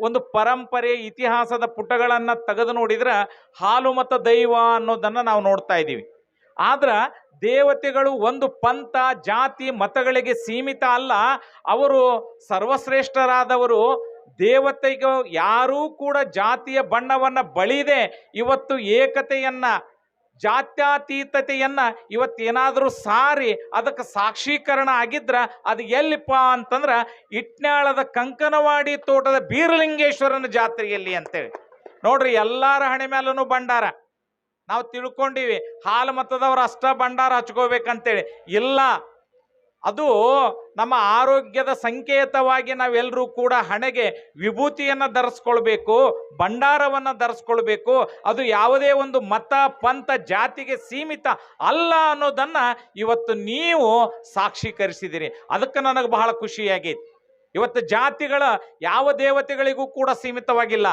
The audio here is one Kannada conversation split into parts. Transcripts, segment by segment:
ಒಂದು ಪರಂಪರೆ, ಇತಿಹಾಸದ ಪುಟಗಳನ್ನ ತೆಗೆದು ನೋಡಿದ್ರ ಹಾಲು ಮತ್ತು ದೈವ ಅನ್ನೋದನ್ನ ನಾವು ನೋಡ್ತಾ ಇದ್ದೀವಿ. ಆದ್ರ ದೇವತೆಗಳು ಒಂದು ಪಂಥ, ಜಾತಿ, ಮತಗಳಿಗೆ ಸೀಮಿತ ಅಲ್ಲ. ಅವರು ಸರ್ವಶ್ರೇಷ್ಠರಾದವರು. ದೇವತೆಗೂ ಯಾರೂ ಕೂಡ ಜಾತಿಯ ಬಣ್ಣವನ್ನ ಬಳಿದೆ ಇವತ್ತು ಏಕತೆಯನ್ನ ಜಾತ್ಯತೀತತೆಯನ್ನ ಇವತ್ತೇನಾದರೂ ಸಾರಿ, ಅದಕ್ಕೆ ಸಾಕ್ಷೀಕರಣ ಆಗಿದ್ರ ಅದು ಎಲ್ಲಿಪ್ಪ ಅಂತಂದ್ರ ಇಟ್ನಾಳದ ಕಂಕನವಾಡಿ ತೋಟದ ಬೀರಲಿಂಗೇಶ್ವರನ ಜಾತ್ರೆಯಲ್ಲಿ ಅಂತೇಳಿ. ನೋಡ್ರಿ, ಎಲ್ಲಾರ ಹಣೆ ಮೇಲೂ ಭಂಡಾರ. ನಾವು ತಿಳ್ಕೊಂಡಿವಿ, ಹಾಲು ಮತದವ್ರು ಅಷ್ಟ ಭಂಡಾರ ಹಚ್ಕೋಬೇಕಂತೇಳಿ. ಇಲ್ಲ ಅದು ನಮ್ಮ ಆರೋಗ್ಯದ ಸಂಕೇತವಾಗಿ ನಾವೆಲ್ಲರೂ ಕೂಡ ಹಣೆಗೆ ವಿಭೂತಿಯನ್ನು ಧರಿಸ್ಕೊಳ್ಬೇಕು, ಭಂಡಾರವನ್ನು ಧರಿಸ್ಕೊಳ್ಬೇಕು, ಅದು ಯಾವುದೇ ಒಂದು ಮತ, ಪಂಥ, ಜಾತಿಗೆ ಸೀಮಿತ ಅಲ್ಲ ಅನ್ನೋದನ್ನು ಇವತ್ತು ನೀವು ಸಾಕ್ಷೀಕರಿಸಿದಿರಿ. ಅದಕ್ಕೆ ನನಗೆ ಬಹಳ ಖುಷಿಯಾಗೈತಿ. ಇವತ್ತು ಜಾತಿಗಳ ಯಾವ ದೇವತೆಗಳಿಗೂ ಕೂಡ ಸೀಮಿತವಾಗಿಲ್ಲ.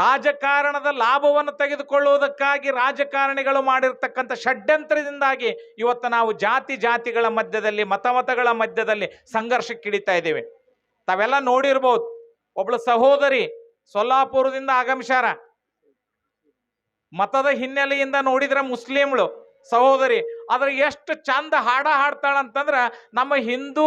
ರಾಜಕಾರಣದ ಲಾಭವನ್ನು ತೆಗೆದುಕೊಳ್ಳುವುದಕ್ಕಾಗಿ ರಾಜಕಾರಣಿಗಳು ಮಾಡಿರ್ತಕ್ಕಂಥ ಷಡ್ಯಂತ್ರದಿಂದಾಗಿ ಇವತ್ತು ನಾವು ಜಾತಿ ಜಾತಿಗಳ ಮಧ್ಯದಲ್ಲಿ, ಮತಮತಗಳ ಮಧ್ಯದಲ್ಲಿ ಸಂಘರ್ಷಕ್ಕಿಡಿತಾ ಇದ್ದೇವೆ. ತಾವೆಲ್ಲ ನೋಡಿರ್ಬೋದು, ಒಬ್ಳು ಸಹೋದರಿ ಸೊಲ್ಲಾಪುರದಿಂದ ಆಗಮಿಸಾರ ಮತದ ಹಿನ್ನೆಲೆಯಿಂದ ನೋಡಿದ್ರೆ ಮುಸ್ಲಿಮ್ಳು ಸಹೋದರಿ, ಆದ್ರೆ ಎಷ್ಟು ಚಂದ ಹಾಡ ಹಾಡ್ತಾಳಂತಂದ್ರ ನಮ್ಮ ಹಿಂದೂ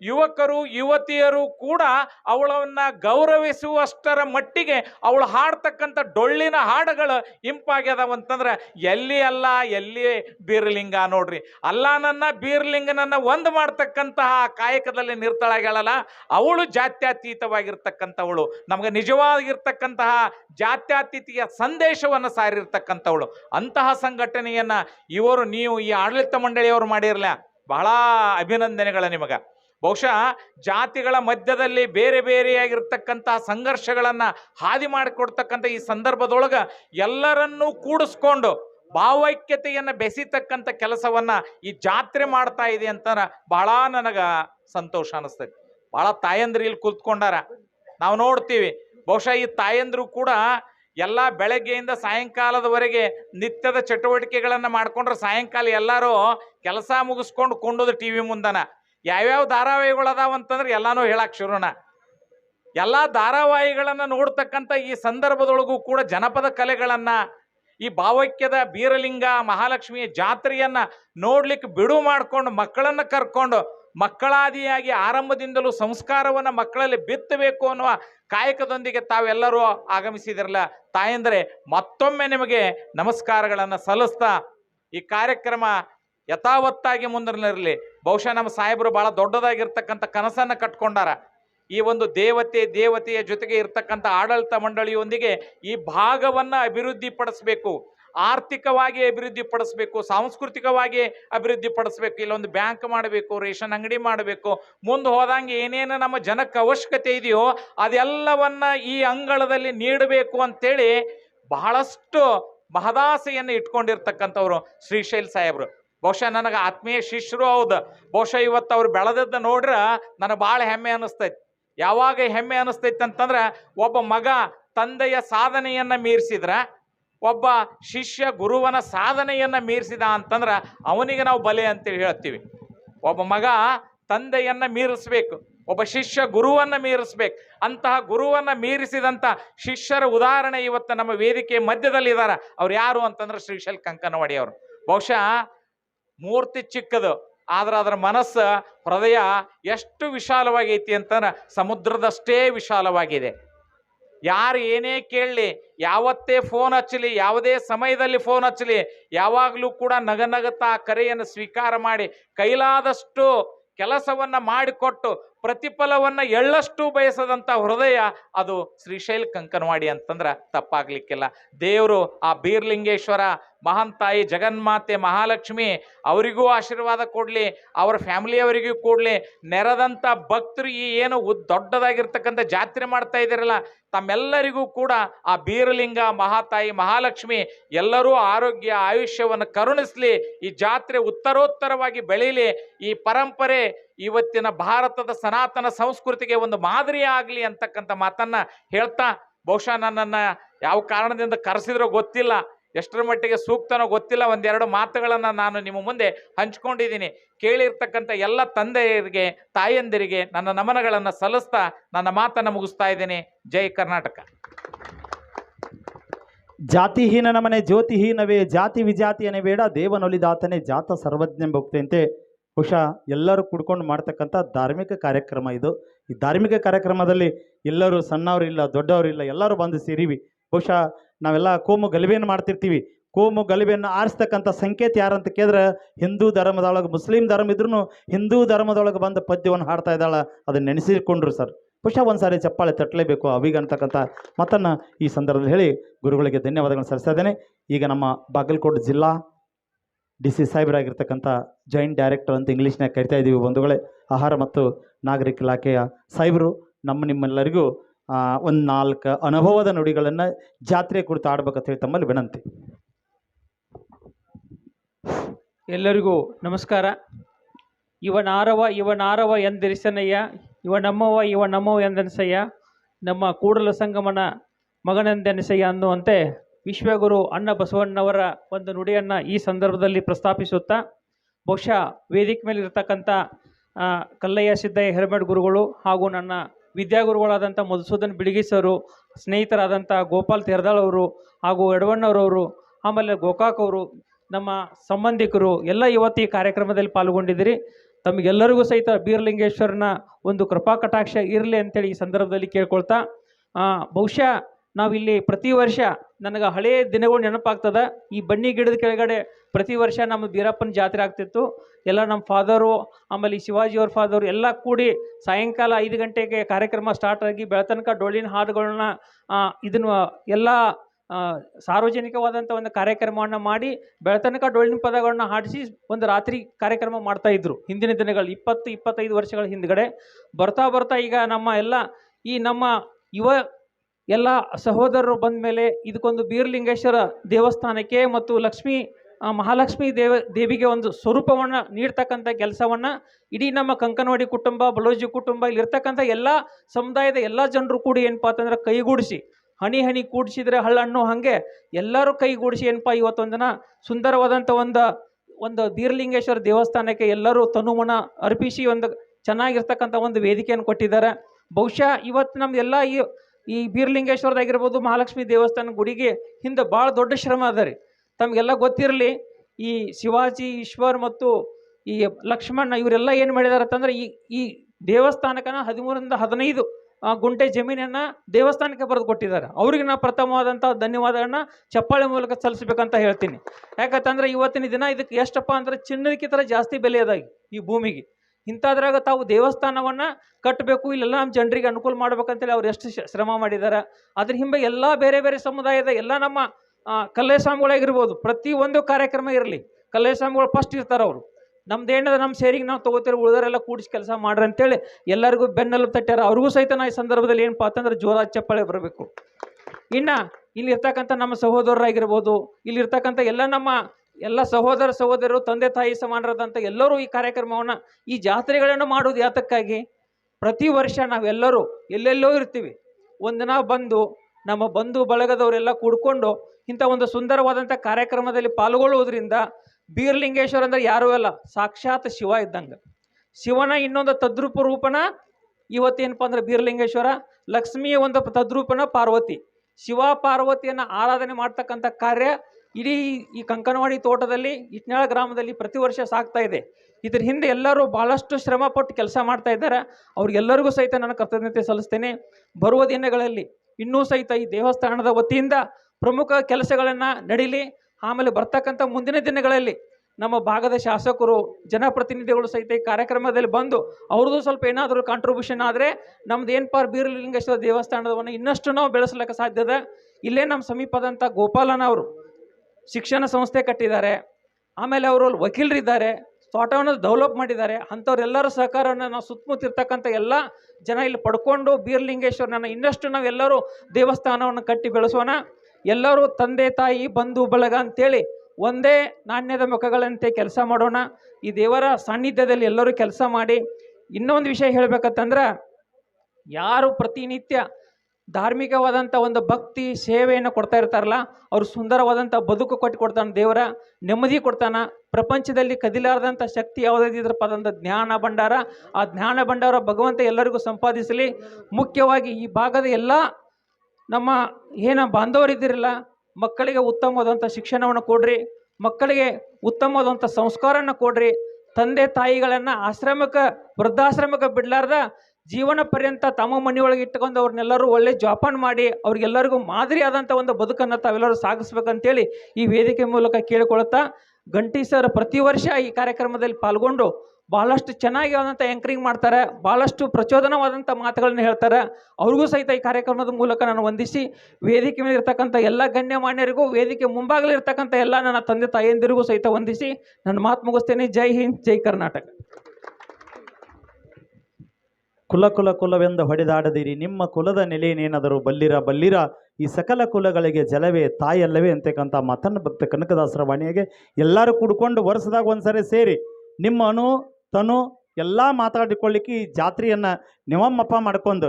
ಯುವಕರು, ಯುವತಿಯರು ಕೂಡ ಅವಳನ್ನ ಗೌರವಿಸುವಷ್ಟರ ಮಟ್ಟಿಗೆ ಅವಳು ಹಾಡ್ತಕ್ಕಂಥ ಡೊಳ್ಳಿನ ಹಾಡುಗಳು ಇಂಪಾಗ್ಯದವಂತಂದ್ರ ಎಲ್ಲಿ ಅಲ್ಲ, ಎಲ್ಲಿ ಬೀರ್ಲಿಂಗ ನೋಡ್ರಿ. ಅಲ್ಲಾನನ್ನ ಬೀರ್ಲಿಂಗನನ್ನ ಒಂದು ಮಾಡ್ತಕ್ಕಂತಹ ಕಾಯಕದಲ್ಲಿ ನಿರ್ತಳಾಗ್ಯಾಳಲ್ಲ ಅವಳು ಜಾತ್ಯತೀತವಾಗಿರ್ತಕ್ಕಂಥವಳು. ನಮಗೆ ನಿಜವಾಗಿರ್ತಕ್ಕಂತಹ ಜಾತ್ಯತೀತಿಯ ಸಂದೇಶವನ್ನು ಸಾರಿರ್ತಕ್ಕಂಥವಳು. ಅಂತಹ ಸಂಘಟನೆಯನ್ನ ಇವರು ನೀವು ಈ ಆಡಳಿತ ಮಂಡಳಿಯವರು ಮಾಡಿರಲ್ಲ ಬಹಳ ಅಭಿನಂದನೆಗಳ ನಿಮಗ. ಬಹುಶಃ ಜಾತಿಗಳ ಮಧ್ಯದಲ್ಲಿ ಬೇರೆ ಬೇರೆಯಾಗಿರ್ತಕ್ಕಂತಹ ಸಂಘರ್ಷಗಳನ್ನು ಹಾದಿ ಮಾಡಿಕೊಡ್ತಕ್ಕಂಥ ಈ ಸಂದರ್ಭದೊಳಗೆ ಎಲ್ಲರನ್ನೂ ಕೂಡಿಸ್ಕೊಂಡು ಭಾವೈಕ್ಯತೆಯನ್ನು ಬೆಸಿತಕ್ಕಂಥ ಕೆಲಸವನ್ನ ಈ ಜಾತ್ರೆ ಮಾಡ್ತಾ ಇದೆ ಅಂತ ಬಹಳ ನನಗೆ ಸಂತೋಷ ಅನಿಸ್ತೈತಿ. ಬಹಳ ತಾಯಂದ್ರಿ ಇಲ್ಲಿ ಕುತ್ಕೊಂಡಾರ. ನಾವು ನೋಡ್ತೀವಿ, ಬಹುಶಃ ಈ ತಾಯಂದ್ರು ಕೂಡ ಎಲ್ಲ ಬೆಳಗ್ಗೆಯಿಂದ ಸಾಯಂಕಾಲದವರೆಗೆ ನಿತ್ಯದ ಚಟುವಟಿಕೆಗಳನ್ನು ಮಾಡಿಕೊಂಡ್ರೆ ಸಾಯಂಕಾಲ ಎಲ್ಲರೂ ಕೆಲಸ ಮುಗಿಸ್ಕೊಂಡು ಕೊಂಡೋದು ಟಿ ವಿ ಮುಂದನ. ಯಾವ್ಯಾವ ಧಾರಾವಾಹಿಗಳು ಅದಾವ ಅಂತಂದ್ರೆ ಎಲ್ಲಾನು ಹೇಳಕ್ ಶುರುನ. ಎಲ್ಲ ಧಾರಾವಾಹಿಗಳನ್ನ ನೋಡ್ತಕ್ಕಂಥ ಈ ಸಂದರ್ಭದೊಳಗೂ ಕೂಡ ಜನಪದ ಕಲೆಗಳನ್ನ, ಈ ಭಾವೈಕ್ಯದ ಬೀರಲಿಂಗ ಮಹಾಲಕ್ಷ್ಮಿಯ ಜಾತ್ರೆಯನ್ನ ನೋಡ್ಲಿಕ್ಕೆ ಬಿಡು ಮಾಡ್ಕೊಂಡು ಮಕ್ಕಳನ್ನ ಕರ್ಕೊಂಡು ಮಕ್ಕಳಾದಿಯಾಗಿ ಆರಂಭದಿಂದಲೂ ಸಂಸ್ಕಾರವನ್ನ ಮಕ್ಕಳಲ್ಲಿ ಬಿತ್ತಬೇಕು ಅನ್ನುವ ಕಾಯಕದೊಂದಿಗೆ ತಾವೆಲ್ಲರೂ ಆಗಮಿಸಿದಿರಲ್ಲ. ತಾಯಂದ್ರೆ ಮತ್ತೊಮ್ಮೆ ನಿಮಗೆ ನಮಸ್ಕಾರಗಳನ್ನು ಸಲ್ಲಿಸ್ತಾ ಈ ಕಾರ್ಯಕ್ರಮ ಯಥಾವತ್ತಾಗಿ ಮುಂದಿರಲಿ ಬಹುಶಃ ನಮ್ಮ ಸಾಹೇಬರು ಬಹಳ ದೊಡ್ಡದಾಗಿರ್ತಕ್ಕಂಥ ಕನಸನ್ನ ಕಟ್ಕೊಂಡಾರ. ಈ ಒಂದು ದೇವತೆ, ದೇವತೆಯ ಜೊತೆಗೆ ಇರ್ತಕ್ಕಂಥ ಆಡಳಿತ ಮಂಡಳಿಯೊಂದಿಗೆ ಈ ಭಾಗವನ್ನ ಅಭಿವೃದ್ಧಿಪಡಿಸಬೇಕು. ಆರ್ಥಿಕವಾಗಿ ಅಭಿವೃದ್ಧಿಪಡಿಸಬೇಕು, ಸಾಂಸ್ಕೃತಿಕವಾಗಿ ಅಭಿವೃದ್ಧಿ ಪಡಿಸ್ಬೇಕು ಇಲ್ಲೊಂದು ಬ್ಯಾಂಕ್ ಮಾಡಬೇಕು, ರೇಷನ್ ಅಂಗಡಿ ಮಾಡಬೇಕು, ಮುಂದೆ ಹೋದಂಗೆ ಏನೇನು ನಮ್ಮ ಜನಕ್ಕೆ ಅವಶ್ಯಕತೆ ಇದೆಯೋ ಅದೆಲ್ಲವನ್ನ ಈ ಅಂಗಳದಲ್ಲಿ ನೀಡಬೇಕು ಅಂತೇಳಿ ಬಹಳಷ್ಟು ಮಹದಾಸೆಯನ್ನು ಇಟ್ಕೊಂಡಿರ್ತಕ್ಕಂಥವ್ರು ಶ್ರೀಶೈಲ್ ಸಾಹೇಬ್ರು. ಬಹುಶಃ ನನಗೆ ಆತ್ಮೀಯ ಶಿಷ್ಯರು ಹೌದು. ಬಹುಶಃ ಇವತ್ತು ಅವ್ರು ಬೆಳೆದದ್ದು ನೋಡ್ರೆ ನನಗೆ ಭಾಳ ಹೆಮ್ಮೆ ಅನಿಸ್ತೈತಿ. ಯಾವಾಗ ಹೆಮ್ಮೆ ಅನಿಸ್ತೈತಿ ಅಂತಂದ್ರೆ ಒಬ್ಬ ಮಗ ತಂದೆಯ ಸಾಧನೆಯನ್ನ ಮೀರಿಸಿದ್ರ, ಒಬ್ಬ ಶಿಷ್ಯ ಗುರುವನ ಸಾಧನೆಯನ್ನ ಮೀರಿಸಿದ ಅಂತಂದ್ರೆ ಅವನಿಗೆ ನಾವು ಬಲೆ ಅಂತೇಳಿ ಹೇಳ್ತೀವಿ. ಒಬ್ಬ ಮಗ ತಂದೆಯನ್ನ ಮೀರಿಸ್ಬೇಕು, ಒಬ್ಬ ಶಿಷ್ಯ ಗುರುವನ್ನ ಮೀರಿಸ್ಬೇಕು, ಅಂತಹ ಗುರುವನ್ನ ಮೀರಿಸಿದಂತ ಶಿಷ್ಯರ ಉದಾಹರಣೆ ಇವತ್ತು ನಮ್ಮ ವೇದಿಕೆ ಮಧ್ಯದಲ್ಲಿ ಇದ್ದಾರೆ ಅವ್ರು ಯಾರು ಅಂತಂದ್ರೆ ಶ್ರೀಶೈಲ್ ಕಂಕನವಾಡಿ ಅವರು. ಬಹುಶಃ ಮೂರ್ತಿ ಚಿಕ್ಕದು, ಆದ್ರೆ ಅದರ ಮನಸ್ಸು, ಹೃದಯ ಎಷ್ಟು ವಿಶಾಲವಾಗೈತಿ ಅಂತ ಸಮುದ್ರದಷ್ಟೇ ವಿಶಾಲವಾಗಿದೆ. ಯಾರು ಏನೇ ಕೇಳಲಿ, ಯಾವತ್ತೇ ಫೋನ್ ಹಚ್ಚಲಿ, ಯಾವುದೇ ಸಮಯದಲ್ಲಿ ಫೋನ್ ಹಚ್ಚಲಿ, ಯಾವಾಗಲೂ ಕೂಡ ನಗನಗುತ್ತಾ ಆ ಕರೆಯನ್ನು ಸ್ವೀಕಾರ ಮಾಡಿ, ಕೈಲಾದಷ್ಟು ಕೆಲಸವನ್ನ ಮಾಡಿಕೊಟ್ಟು ಪ್ರತಿಫಲವನ್ನ ಎಳ್ಳಷ್ಟು ಬಯಸದಂತ ಹೃದಯ ಅದು ಶ್ರೀಶೈಲ್ ಕಂಕನವಾಡಿ ಅಂತಂದ್ರ ತಪ್ಪಾಗ್ಲಿಕ್ಕಿಲ್ಲ. ದೇವರು ಆ ಬೀರ್ಲಿಂಗೇಶ್ವರ ಮಹಾನ್ ಜಗನ್ಮಾತೆ, ಮಹಾಲಕ್ಷ್ಮಿ ಅವರಿಗೂ ಆಶೀರ್ವಾದ ಕೊಡ್ಲಿ, ಅವರ ಫ್ಯಾಮಿಲಿಯವರಿಗೂ ಕೊಡ್ಲಿ. ನೆರೆದಂಥ ಭಕ್ತರು ಈ ಏನು ದೊಡ್ಡದಾಗಿರ್ತಕ್ಕಂಥ ಜಾತ್ರೆ ಮಾಡ್ತಾ ಇದ್ದೀರಲ್ಲ, ತಮ್ಮೆಲ್ಲರಿಗೂ ಕೂಡ ಆ ಬೀರಲಿಂಗ, ಮಹಾತಾಯಿ, ಮಹಾಲಕ್ಷ್ಮಿ ಎಲ್ಲರೂ ಆರೋಗ್ಯ, ಆಯುಷ್ಯವನ್ನು ಕರುಣಿಸಲಿ, ಈ ಜಾತ್ರೆ ಉತ್ತರೋತ್ತರವಾಗಿ ಬೆಳೀಲಿ. ಈ ಪರಂಪರೆ ಇವತ್ತಿನ ಭಾರತದ ಸನಾತನ ಸಂಸ್ಕೃತಿಗೆ ಒಂದು ಮಾದರಿ ಅಂತಕ್ಕಂಥ ಮಾತನ್ನ ಹೇಳ್ತಾ, ಬಹುಶಃ ನನ್ನನ್ನ ಯಾವ ಕಾರಣದಿಂದ ಕರೆಸಿದ್ರೋ ಗೊತ್ತಿಲ್ಲ, ಎಷ್ಟರ ಮಟ್ಟಿಗೆ ಸೂಕ್ತನೋ ಗೊತ್ತಿಲ್ಲ, ಒಂದೆರಡು ಮಾತುಗಳನ್ನು ನಾನು ನಿಮ್ಮ ಮುಂದೆ ಹಂಚ್ಕೊಂಡಿದ್ದೀನಿ. ಕೇಳಿರ್ತಕ್ಕಂಥ ಎಲ್ಲ ತಂದೆಯರಿಗೆ, ತಾಯಂದಿರಿಗೆ ನನ್ನ ನಮನಗಳನ್ನು ಸಲ್ಲಿಸ್ತಾ ನನ್ನ ಮಾತನ್ನು ಮುಗಿಸ್ತಾ ಇದ್ದೀನಿ. ಜೈ ಕರ್ನಾಟಕ. ಜಾತಿಹೀನ ನಮನೆ ಜ್ಯೋತಿಹೀನವೇ, ಜಾತಿ ವಿಜಾತಿಯನೇ ಬೇಡ, ದೇವನೊಲಿದಾತನೇ ಜಾತ ಸರ್ವಜ್ಞೆಂಬುಕ್ತಂತೆ ಬಹುಶಃ ಎಲ್ಲರೂ ಕುಡ್ಕೊಂಡು ಮಾಡ್ತಕ್ಕಂಥ ಧಾರ್ಮಿಕ ಕಾರ್ಯಕ್ರಮ ಇದು. ಈ ಧಾರ್ಮಿಕ ಕಾರ್ಯಕ್ರಮದಲ್ಲಿ ಎಲ್ಲರೂ ಸಣ್ಣವರಿಲ್ಲ ದೊಡ್ಡವರಿಲ್ಲ ಎಲ್ಲರೂ ಬಂದು ಸೇರಿವಿ. ಬಹುಶಃ ನಾವೆಲ್ಲ ಕೋಮು ಗಲಭೆಯನ್ನು ಮಾಡ್ತಿರ್ತೀವಿ. ಕೋಮು ಗಲಭೆಯನ್ನು ಆರಿಸ್ತಕ್ಕಂಥ ಸಂಕೇತ ಯಾರಂತ ಕೇಳಿದ್ರೆ ಹಿಂದೂ ಧರ್ಮದೊಳಗೆ, ಮುಸ್ಲಿಂ ಧರ್ಮ ಇದ್ರೂ ಹಿಂದೂ ಧರ್ಮದೊಳಗೆ ಬಂದು ಪದ್ಯವನ್ನು ಹಾಡ್ತಾ ಇದ್ದಾಳ. ಅದನ್ನು ನೆನೆಸಿಕೊಂಡ್ರು ಸರ್. ಬಹುಶಃ ಒಂದು ಸಾರಿ ಚಪ್ಪಾಳೆ ತಟ್ಟಲೇಬೇಕು ಅವೀಗ ಅಂತಕ್ಕಂಥ ಮತ್ತನ್ನು ಈ ಸಂದರ್ಭದಲ್ಲಿ ಹೇಳಿ ಗುರುಗಳಿಗೆ ಧನ್ಯವಾದಗಳನ್ನು ಸಲ್ಲಿಸ್ತಾ ಇದ್ದೇನೆ. ಈಗ ನಮ್ಮ ಬಾಗಲಕೋಟೆ ಜಿಲ್ಲಾ ಡಿ ಸಿ ಸಾಹೇಬರಾಗಿರ್ತಕ್ಕಂಥ ಜಾಯಿಂಟ್ ಡೈರೆಕ್ಟರ್ ಅಂತ ಇಂಗ್ಲೀಷ್ನಾಗ ಕರಿತಾ ಇದ್ದೀವಿ ಬಂಧುಗಳೇ. ಆಹಾರ ಮತ್ತು ನಾಗರಿಕ ಇಲಾಖೆಯ ಸಾಹೇಬರು, ನಮ್ಮ ನಿಮ್ಮೆಲ್ಲರಿಗೂ ಒಂದು ನಾಲ್ಕು ಅನುಭವದ ನುಡಿಗಳನ್ನು ಜಾತ್ರೆ ಕುರಿತು ಆಡ್ಬೇಕಂತ ಹೇಳಿ ತಮ್ಮಲ್ಲಿ ವಿನಂತಿ. ಎಲ್ಲರಿಗೂ ನಮಸ್ಕಾರ. ಇವನಾರವ ಇವನಾರವ ಎಂದಿರಿಸನಯ್ಯ, ಇವ ನಮ್ಮವ ಇವ ನಮ್ಮವ ಎಂದೆನಿಸಯ್ಯ, ನಮ್ಮ ಕೂಡಲ ಸಂಗಮನ ಮಗನೆಂದೆನಿಸಯ್ಯ ಅನ್ನುವಂತೆ ವಿಶ್ವಗುರು ಅಣ್ಣ ಬಸವಣ್ಣವರ ಒಂದು ನುಡಿಯನ್ನು ಈ ಸಂದರ್ಭದಲ್ಲಿ ಪ್ರಸ್ತಾಪಿಸುತ್ತಾ, ಬಹುಶಃ ವೇದಿಕೆ ಮೇಲೆ ಇರತಕ್ಕಂಥ ಕಲ್ಲಯ್ಯ ಸಿದ್ದಯ್ಯ ಹೆರ್ಮಡ್ ಗುರುಗಳು ಹಾಗೂ ನನ್ನ ವಿದ್ಯಾಗುರುಗಳಾದಂಥ ಮಧುಸೂದನ್ ಬಿಳಿಗಿ ಸರು ಸ್ನೇಹಿತರಾದಂಥ ಗೋಪಾಲ್ ತೆರದಾಳ್ ಅವರು ಹಾಗೂ ಯಡವಣ್ಣವರವರು ಆಮೇಲೆ ಗೋಕಾಕ್ ಅವರು, ನಮ್ಮ ಸಂಬಂಧಿಕರು ಎಲ್ಲ ಇವತ್ತು ಈ ಕಾರ್ಯಕ್ರಮದಲ್ಲಿ ಪಾಲ್ಗೊಂಡಿದ್ದೀರಿ. ತಮಗೆಲ್ಲರಿಗೂ ಸಹಿತ ಬೀರಲಿಂಗೇಶ್ವರನ ಒಂದು ಕೃಪಾ ಕಟಾಕ್ಷ ಇರಲಿ ಅಂತೇಳಿ ಈ ಸಂದರ್ಭದಲ್ಲಿ ಕೇಳ್ಕೊಳ್ತಾ ಬಹುಶಃ ನಾವಿಲ್ಲಿ ಪ್ರತಿ ವರ್ಷ ನನಗೆ ಹಳೆಯ ದಿನಗಳು ನೆನಪಾಗ್ತದೆ. ಈ ಬನ್ನಿ ಗಿಡದ ಕೆಳಗಡೆ ಪ್ರತಿ ವರ್ಷ ನಮ್ಮ ಬೀರಪ್ಪನ ಜಾತ್ರೆ ಆಗ್ತಿತ್ತು. ಎಲ್ಲ ನಮ್ಮ ಫಾದರು ಆಮೇಲೆ ಈ ಶಿವಾಜಿಯವ್ರ ಫಾದರು ಎಲ್ಲ ಕೂಡಿ ಸಾಯಂಕಾಲ ಐದು ಗಂಟೆಗೆ ಕಾರ್ಯಕ್ರಮ ಸ್ಟಾರ್ಟ್ ಆಗಿ ಬೆಳತನಕ ಡೊಳ್ಳಿನ ಹಾಡುಗಳನ್ನ ಇದನ್ನು ಎಲ್ಲ ಸಾರ್ವಜನಿಕವಾದಂಥ ಒಂದು ಕಾರ್ಯಕ್ರಮವನ್ನು ಮಾಡಿ ಬೆಳತನಕ ಡೊಳ್ಳಿನ ಪದಗಳನ್ನ ಹಾಡಿಸಿ ಒಂದು ರಾತ್ರಿ ಕಾರ್ಯಕ್ರಮ ಮಾಡ್ತಾ ಇದ್ರು. ಹಿಂದಿನ ದಿನಗಳು ಇಪ್ಪತ್ತು, ಇಪ್ಪತ್ತೈದು ವರ್ಷಗಳ ಹಿಂದ್ಗಡೆ. ಬರ್ತಾ ಬರ್ತಾ ಈಗ ನಮ್ಮ ಎಲ್ಲ ಈ ನಮ್ಮ ಯುವ ಎಲ್ಲ ಸಹೋದರರು ಬಂದ ಮೇಲೆ ಇದಕ್ಕೊಂದು ಬೀರಲಿಂಗೇಶ್ವರ ದೇವಸ್ಥಾನಕ್ಕೆ ಮತ್ತು ಲಕ್ಷ್ಮೀ ಮಹಾಲಕ್ಷ್ಮಿ ದೇವ, ದೇವಿಗೆ ಒಂದು ಸ್ವರೂಪವನ್ನು ನೀಡ್ತಕ್ಕಂಥ ಕೆಲಸವನ್ನು ಇಡೀ ನಮ್ಮ ಕಂಕನವಾಡಿ ಕುಟುಂಬ, ಬಲೋಜಿ ಕುಟುಂಬ ಇಲ್ಲಿರ್ತಕ್ಕಂಥ ಎಲ್ಲ ಸಮುದಾಯದ ಎಲ್ಲ ಜನರು ಕೂಡಿ ಏನಪ್ಪ ಅಂತಂದ್ರೆ ಕೈಗೂಡಿಸಿ, ಹಣಿ ಹಣಿ ಕೂಡಿಸಿದ್ರೆ ಹಳ್ಳಣ್ಣು ಹಾಗೆ ಎಲ್ಲರೂ ಕೈಗೂಡಿಸಿ ಏನಪ್ಪ ಇವತ್ತೊಂದಿನ ಸುಂದರವಾದಂಥ ಒಂದು ಒಂದು ಬೀರಲಿಂಗೇಶ್ವರ ದೇವಸ್ಥಾನಕ್ಕೆ ಎಲ್ಲರೂ ತನುಮನ ಅರ್ಪಿಸಿ ಒಂದು ಚೆನ್ನಾಗಿರ್ತಕ್ಕಂಥ ಒಂದು ವೇದಿಕೆಯನ್ನು ಕೊಟ್ಟಿದ್ದಾರೆ. ಬಹುಶಃ ಇವತ್ತು ನಮ್ದೆಲ್ಲ ಈ ಈ ಬೀರಲಿಂಗೇಶ್ವರದಾಗಿರ್ಬೋದು ಮಹಾಲಕ್ಷ್ಮಿ ದೇವಸ್ಥಾನ ಗುಡಿಗೆ ಹಿಂದೆ ಭಾಳ ದೊಡ್ಡ ಶ್ರಮ ಅದ ರೀ. ತಮಗೆಲ್ಲ ಗೊತ್ತಿರಲಿ, ಈ ಶಿವಾಜಿ, ಈಶ್ವರ್ ಮತ್ತು ಈ ಲಕ್ಷ್ಮಣ ಇವರೆಲ್ಲ ಏನು ಮಾಡಿದಾರೆ ಅಂತಂದ್ರೆ ಈ ಈ ದೇವಸ್ಥಾನಕ್ಕನ ಹದಿಮೂರರಿಂದ ಹದಿನೈದು ಗುಂಟೆ ಜಮೀನನ್ನು ದೇವಸ್ಥಾನಕ್ಕೆ ಬರೆದು ಕೊಟ್ಟಿದ್ದಾರೆ. ಅವ್ರಿಗೆ ನಾ ಪ್ರಥಮವಾದಂಥ ಧನ್ಯವಾದಗಳನ್ನ ಚಪ್ಪಾಳೆ ಮೂಲಕ ಸಲ್ಲಿಸ್ಬೇಕಂತ ಹೇಳ್ತೀನಿ. ಯಾಕಂತಂದ್ರೆ ಇವತ್ತಿನ ದಿನ ಇದಕ್ಕೆ ಎಷ್ಟಪ್ಪ ಅಂದ್ರೆ ಚಿನ್ನದಕ್ಕಿಂತ ಜಾಸ್ತಿ ಬೆಲೆ ಅದಾಗಿ ಈ ಭೂಮಿಗೆ. ಇಂಥದ್ರಾಗ ತಾವು ದೇವಸ್ಥಾನವನ್ನು ಕಟ್ಟಬೇಕು ಇಲ್ಲೆಲ್ಲ ನಮ್ಮ ಜನರಿಗೆ ಅನುಕೂಲ ಮಾಡ್ಬೇಕಂತೇಳಿ ಅವ್ರು ಎಷ್ಟು ಶ್ರಮ ಮಾಡಿದ್ದಾರೆ ಅದ್ರ ಹಿಂಬೆ ಎಲ್ಲ ಬೇರೆ ಬೇರೆ ಸಮುದಾಯದ ಎಲ್ಲ ನಮ್ಮ ಕಲ್ಲೇ ಸ್ವಾಮಿಗಳಾಗಿರ್ಬೋದು ಪ್ರತಿ ಒಂದು ಕಾರ್ಯಕ್ರಮ ಇರಲಿ ಕಲ್ಲೆ ಸ್ವಾಮಿಗಳು ಫಸ್ಟ್ ಇರ್ತಾರೆ ಅವರು. ನಮ್ದು ಏನದ ನಮ್ಮ ಸೇರಿಗೆ ನಾವು ತೊಗೋತೀರಿ, ಉಳಿದರೆಲ್ಲ ಕೂಡಿಸಿ ಕೆಲಸ ಮಾಡ್ರಿ ಅಂತೇಳಿ ಎಲ್ಲರಿಗೂ ಬೆನ್ನೆಲುಬು ತಟ್ಟಾರ ಅವ್ರಿಗೂ ಸಹಿತ ನಾ ಈ ಸಂದರ್ಭದಲ್ಲಿ ಏನಪ್ಪ ಅಂತಂದ್ರೆ ಜೋರ ಚಪ್ಪಾಳೆ ಬರಬೇಕು. ಇನ್ನು ಇಲ್ಲಿರ್ತಕ್ಕಂಥ ನಮ್ಮ ಸಹೋದರರಾಗಿರ್ಬೋದು, ಇಲ್ಲಿರ್ತಕ್ಕಂಥ ಎಲ್ಲ ನಮ್ಮ ಎಲ್ಲ ಸಹೋದರ ಸಹೋದರರು, ತಂದೆ ತಾಯಿ ಸಮಾನರಾದಂಥ ಎಲ್ಲರೂ ಈ ಕಾರ್ಯಕ್ರಮವನ್ನು, ಈ ಜಾತ್ರೆಗಳನ್ನು ಮಾಡೋದು ಯಾತಕ್ಕಾಗಿ? ಪ್ರತಿ ವರ್ಷ ನಾವೆಲ್ಲರೂ ಎಲ್ಲೆಲ್ಲೋ ಇರ್ತೀವಿ. ಒಂದಿನ ಬಂದು, ನಮ್ಮ ಬಂಧು ಬಳಗದವರೆಲ್ಲ ಕೂಡ್ಕೊಂಡು ಇಂಥ ಒಂದು ಸುಂದರವಾದಂಥ ಕಾರ್ಯಕ್ರಮದಲ್ಲಿ ಪಾಲ್ಗೊಳ್ಳುವುದರಿಂದ ಬೀರಲಿಂಗೇಶ್ವರ ಅಂದರೆ ಯಾರೂ ಅಲ್ಲ, ಸಾಕ್ಷಾತ್ ಶಿವ ಇದ್ದಂಗೆ. ಶಿವನ ಇನ್ನೊಂದು ತದ್ರೂಪ ರೂಪನ ಇವತ್ತೇನಪ್ಪ ಅಂದ್ರೆ ಬೀರಲಿಂಗೇಶ್ವರ, ಲಕ್ಷ್ಮಿಯ ಒಂದು ತದ್ರೂಪನ ಪಾರ್ವತಿ. ಶಿವ ಪಾರ್ವತಿಯನ್ನು ಆರಾಧನೆ ಮಾಡ್ತಕ್ಕಂಥ ಕಾರ್ಯ ಇಡೀ ಈ ಕಂಕನವಾಡಿ ತೋಟದಲ್ಲಿ ಇಟ್ನಾಳ ಗ್ರಾಮದಲ್ಲಿ ಪ್ರತಿ ವರ್ಷ ಸಾಕ್ತಾ ಇದೆ. ಇದರ ಹಿಂದೆ ಎಲ್ಲರೂ ಭಾಳಷ್ಟು ಶ್ರಮ ಪಟ್ಟು ಕೆಲಸ ಮಾಡ್ತಾ ಇದ್ದಾರೆ. ಅವ್ರಿಗೆಲ್ಲರಿಗೂ ಸಹಿತ ನಾನು ಕೃತಜ್ಞತೆ ಸಲ್ಲಿಸ್ತೇನೆ. ಬರುವ ದಿನಗಳಲ್ಲಿ ಇನ್ನೂ ಸಹಿತ ಈ ದೇವಸ್ಥಾನದ ವತಿಯಿಂದ ಪ್ರಮುಖ ಕೆಲಸಗಳನ್ನು ನಡೀಲಿ. ಆಮೇಲೆ ಬರ್ತಕ್ಕಂಥ ಮುಂದಿನ ದಿನಗಳಲ್ಲಿ ನಮ್ಮ ಭಾಗದ ಶಾಸಕರು, ಜನಪ್ರತಿನಿಧಿಗಳು ಸಹಿತ ಈ ಕಾರ್ಯಕ್ರಮದಲ್ಲಿ ಬಂದು ಅವ್ರದ್ದು ಸ್ವಲ್ಪ ಏನಾದರೂ ಕಾಂಟ್ರಿಬ್ಯೂಷನ್ ಆದರೆ ನಮ್ದು ಪಾರ್ ಬೀರಲಿಂಗೇಶ್ವರ ದೇವಸ್ಥಾನದವನ್ನು ಇನ್ನಷ್ಟು ನಾವು ಬೆಳೆಸಲಿಕ್ಕೆ ಸಾಧ್ಯದ? ಇಲ್ಲೇ ನಮ್ಮ ಸಮೀಪದಂಥ ಗೋಪಾಲನ ಅವರು ಶಿಕ್ಷಣ ಸಂಸ್ಥೆ ಕಟ್ಟಿದ್ದಾರೆ. ಆಮೇಲೆ ಅವರು ವಕೀಲರಿದ್ದಾರೆ. ತೋಟವನ್ನು ಡೆವಲಪ್ ಮಾಡಿದ್ದಾರೆ. ಅಂಥವ್ರೆಲ್ಲರೂ ಸಹಕಾರವನ್ನು ನಾವು ಸುತ್ತಮುತ್ತ ಇರ್ತಕ್ಕಂಥ ಎಲ್ಲ ಜನ ಇಲ್ಲಿ ಪಡ್ಕೊಂಡು ಬೀರ್ಲಿಂಗೇಶ್ವರನ ಇನ್ನಷ್ಟು ನಾವೆಲ್ಲರೂ ದೇವಸ್ಥಾನವನ್ನು ಕಟ್ಟಿ ಬೆಳೆಸೋಣ. ಎಲ್ಲರೂ ತಂದೆ, ತಾಯಿ, ಬಂಧು, ಬಳಗ ಅಂತೇಳಿ ಒಂದೇ ನಾಣ್ಯದ ಮುಖಗಳಂತೆ ಕೆಲಸ ಮಾಡೋಣ. ಈ ದೇವರ ಸಾನ್ನಿಧ್ಯದಲ್ಲಿ ಎಲ್ಲರೂ ಕೆಲಸ ಮಾಡಿ. ಇನ್ನೊಂದು ವಿಷಯ ಹೇಳಬೇಕಂತಂದ್ರೆ ಯಾರು ಪ್ರತಿನಿತ್ಯ ಧಾರ್ಮಿಕವಾದಂಥ ಒಂದು ಭಕ್ತಿ ಸೇವೆಯನ್ನು ಕೊಡ್ತಾ ಇರ್ತಾರಲ್ಲ, ಅವರು ಸುಂದರವಾದಂಥ ಬದುಕು ಕೊಟ್ಟು ಕೊಡ್ತಾನೆ ದೇವರ, ನೆಮ್ಮದಿ ಕೊಡ್ತಾನೆ. ಪ್ರಪಂಚದಲ್ಲಿ ಕದಿಲಾರದಂಥ ಶಕ್ತಿ ಯಾವುದಿದ್ರಪ್ಪ ಅದಂಥ ಜ್ಞಾನ ಭಂಡಾರ. ಆ ಜ್ಞಾನ ಭಂಡಾರ ಭಗವಂತ ಎಲ್ಲರಿಗೂ ಸಂಪಾದಿಸಲಿ. ಮುಖ್ಯವಾಗಿ ಈ ಭಾಗದ ಎಲ್ಲ ನಮ್ಮ ಏನ ಬಾಂಧವರಿದ್ದೀರಲ್ಲ, ಮಕ್ಕಳಿಗೆ ಉತ್ತಮವಾದಂಥ ಶಿಕ್ಷಣವನ್ನು ಕೊಡ್ರಿ, ಮಕ್ಕಳಿಗೆ ಉತ್ತಮವಾದಂಥ ಸಂಸ್ಕಾರವನ್ನು ಕೊಡ್ರಿ, ತಂದೆ ತಾಯಿಗಳನ್ನು ಆಶ್ರಮಕ್ಕೆ, ವೃದ್ಧಾಶ್ರಮಕ್ಕೆ ಬಿಡ್ಲಾರ್ದ ಜೀವನ ಪರ್ಯಂತ ತಮ್ಮ ಮನೆಯೊಳಗೆ ಇಟ್ಕೊಂಡು ಅವ್ರನ್ನೆಲ್ಲರೂ ಒಳ್ಳೆ ಜೋಪಾನ ಮಾಡಿ ಅವ್ರಿಗೆಲ್ಲರಿಗೂ ಮಾದರಿ ಒಂದು ಬದುಕನ್ನು ತಾವೆಲ್ಲರೂ ಸಾಗಿಸ್ಬೇಕಂತೇಳಿ ಈ ವೇದಿಕೆ ಮೂಲಕ ಕೇಳಿಕೊಳ್ತಾ ಗಂಟಿ ಸರ್ ಪ್ರತಿ ವರ್ಷ ಈ ಕಾರ್ಯಕ್ರಮದಲ್ಲಿ ಪಾಲ್ಗೊಂಡು ಭಾಳಷ್ಟು ಚೆನ್ನಾಗಿ ಆದಂಥ ಆ್ಯಂಕರಿಂಗ್ ಮಾಡ್ತಾರೆ ಭಾಳಷ್ಟು ಪ್ರಚೋದನವಾದಂಥ ಮಾತುಗಳನ್ನ ಹೇಳ್ತಾರೆ. ಅವ್ರಿಗೂ ಸಹಿತ ಈ ಕಾರ್ಯಕ್ರಮದ ಮೂಲಕ ನಾನು ವಂದಿಸಿ ವೇದಿಕೆ ಮೇಲೆ ಇರ್ತಕ್ಕಂಥ ಎಲ್ಲ ಗಣ್ಯಮಾನ್ಯರಿಗೂ ವೇದಿಕೆ ಮುಂಭಾಗಲಿರ್ತಕ್ಕಂಥ ಎಲ್ಲ ನನ್ನ ತಂದೆ ತಾಯಿಯಂದಿರಿಗೂ ಸಹಿತ ವಂದಿಸಿ ನನ್ನ ಮಾತು ಮುಗಿಸ್ತೇನೆ. ಜೈ ಹಿಂದ್, ಜೈ ಕರ್ನಾಟಕ. ಕುಲ ಕುಲ ಕುಲವೆಂದು ಹೊಡೆದಾಡದಿರಿ. ನಿಮ್ಮ ಕುಲದ ನೆಲೆಯನ್ನೇನಾದರೂ ಬಲ್ಲಿರ? ಬಲ್ಲಿರ? ಈ ಸಕಲ ಕುಲಗಳಿಗೆ ಜಲವೇ, ತಾಯಲ್ಲವೇ ಅಂತಕ್ಕಂಥ ಮಾತನ್ನು ಭಕ್ತ ಕನಕದಾಸರ ವಾಣಿಯಾಗೆ ಎಲ್ಲರೂ ಕೂಡ್ಕೊಂಡು ವರ್ಷದಾಗ ಒಂದ್ಸರಿ ಸೇರಿ ನಿಮ್ಮ ಅನು, ತನು ಎಲ್ಲ ಮಾತಾಡಿಕೊಳ್ಳಿಕ್ಕೆ ಈ ಜಾತ್ರೆಯನ್ನು ನಿವಮ್ಮಪ್ಪ ಮಾಡ್ಕೊಂಡು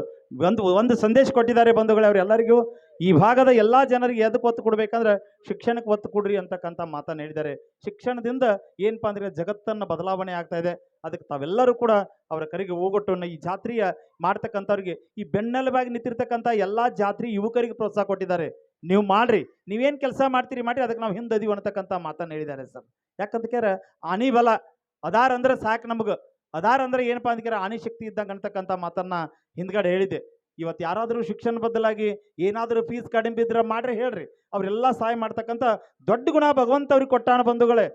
ಒಂದು ಒಂದು ಸಂದೇಶ ಕೊಟ್ಟಿದ್ದಾರೆ ಬಂಧುಗಳೇ ಅವರೆಲ್ಲರಿಗೂ ಈ ಭಾಗದ ಎಲ್ಲ ಜನರಿಗೆ ಎದಕ್ಕೆ ಒತ್ತು ಕೊಡ್ಬೇಕಂದ್ರೆ ಶಿಕ್ಷಣಕ್ಕೆ ಒತ್ತು ಕೊಡ್ರಿ ಅಂತಕ್ಕಂಥ ಮಾತನ್ನು ಹೇಳಿದ್ದಾರೆ. ಶಿಕ್ಷಣದಿಂದ ಏನಪ್ಪಾ ಅಂದರೆ ಜಗತ್ತನ್ನು ಬದಲಾವಣೆ ಆಗ್ತಾ ಇದೆ. ಅದಕ್ಕೆ ತಾವೆಲ್ಲರೂ ಕೂಡ ಅವರ ಕರೆಗೆ ಹೋಗೊಟ್ಟು ಈ ಜಾತ್ರೆಯ ಮಾಡ್ತಕ್ಕಂಥವ್ರಿಗೆ ಈ ಬೆನ್ನೆಲುಬಾಗಿ ನಿಂತಿರ್ತಕ್ಕಂಥ ಎಲ್ಲ ಜಾತ್ರೆ ಯುವಕರಿಗೆ ಪ್ರೋತ್ಸಾಹ ಕೊಟ್ಟಿದ್ದಾರೆ. ನೀವು ಮಾಡ್ರಿ. ನೀವೇನು ಕೆಲಸ ಮಾಡ್ತೀರಿ ಮಾಡಿ ಅದಕ್ಕೆ ನಾವು ಹಿಂದದೀವಿ ಅನ್ನತಕ್ಕಂಥ ಮಾತನ್ನು ಹೇಳಿದ್ದಾರೆ ಸರ್. ಯಾಕಂತ ಕೇರ ಆನಿ ಬಲ, ಅದಾರ ಅಂದ್ರೆ ಸಾಕು ನಮಗೆ. ಅದಾರ ಅಂದ್ರೆ ಏನಪ್ಪ ಅಂದ್ಕೇರ ಆನಿ ಶಕ್ತಿ ಇದ್ದಂಗೆ ಅಂತಕ್ಕಂಥ ಮಾತನ್ನು ಹಿಂದ್ಗಡೆ ಹೇಳಿದೆ ಇವತ್ತು ಯಾರಾದರೂ ಶಿಕ್ಷಣ ಬದಲಾಗಿ ಏನಾದರೂ ಫೀಸ್ ಕಡಿಮೆ ಬಿದ್ದರೆ ಮಾಡ್ರಿ ಹೇಳ್ರಿ. ಅವರೆಲ್ಲ ಸಹಾಯ ಮಾಡ್ತಕ್ಕಂಥ ದೊಡ್ಡ ಗುಣ ಭಗವಂತ ಅವ್ರಿಗೆ ಕೊಟ್ಟಾನ ಬಂಧುಗಳೇ.